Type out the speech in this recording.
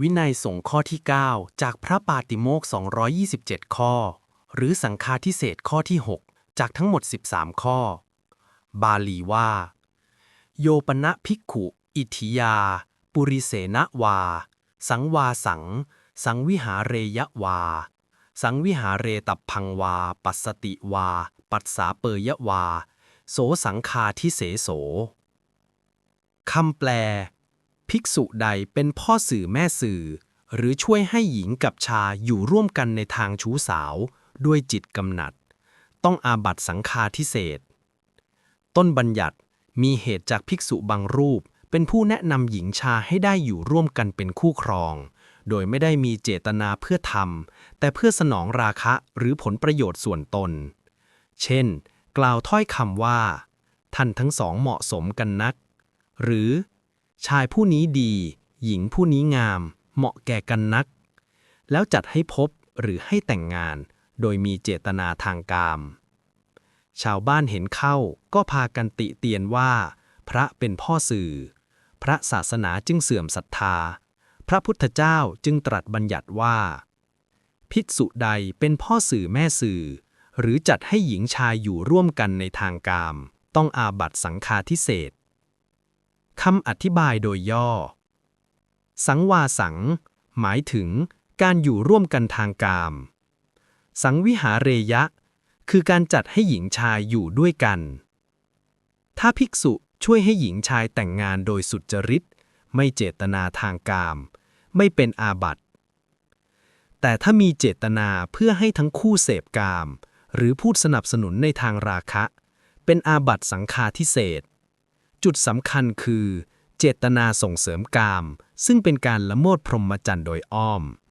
วินัยสงฆ์ข้อที่ 9 จากพระปาติโมก 227 ข้อ หรือสังฆาทิเศษข้อที่ 6 จากทั้งหมด 13 ข้อ บาลีว่า โยปนะภิกขุ อิทิยา ปุริเสนวา สังวาสัง สังวิหาเรยวา สังวิหาเรตับพังวา ปัสสติวา ปัสสาเปยวา โสสังคาทิเสโสคำแปล ภิกษุใดเป็นพ่อสื่อแม่สื่อ หรือช่วยให้หญิงกับชายอยู่ร่วมกันในทางชู้สาว ด้วยจิตกำหนัด ต้องอาบัตสังฆาทิเศษต้นบัญญัติมีเหตุจากภิกษุบางรูป เป็นผู้แนะนำหญิงชาให้ได้อยู่ร่วมกันเป็นคู่ครอง โดยไม่ได้มีเจตนาเพื่อทำแต่เพื่อสนองราคะหรือผลประโยชน์ส่วนตน เช่น กล่าวถ้อยคำว่า ท่านทั้งสองเหมาะสมกันนัก หรือ ชายผู้นี้ดี หญิงผู้นี้งาม เหมาะแก่กันนัก แล้วจัดให้พบหรือให้แต่งงาน โดยมีเจตนาทางกาม ชาวบ้านเห็นเข้าก็พากันติเตียนว่า พระเป็นพ่อสื่อ พระศาสนาจึงเสื่อมศรัทธา พระพุทธเจ้าจึงตรัสบัญญัติว่า ภิกษุใดเป็นพ่อสื่อแม่สื่อ หรือจัดให้หญิงชายอยู่ร่วมกันในทางกาม ต้องอาบัตสังฆาทิเศษ คำอธิบายโดยย่อ สังวาสัง หมายถึงการอยู่ร่วมกันทางกาม สังวิหาเรยะ คือการจัดให้หญิงชายอยู่ด้วยกัน ถ้าภิกษุช่วยให้หญิงชายแต่งงานโดยสุจริต ไม่เจตนาทางกาม ไม่เป็นอาบัติ แต่ถ้ามีเจตนาเพื่อให้ทั้งคู่เสพกาม หรือพูดสนับสนุนในทางราคะ เป็นอาบัติสังฆาทิเศษ จุดสำคัญคือ เจตนาส่งเสริมกาม ซึ่งเป็นการละโมดพรหมจรรย์โดยอ้อม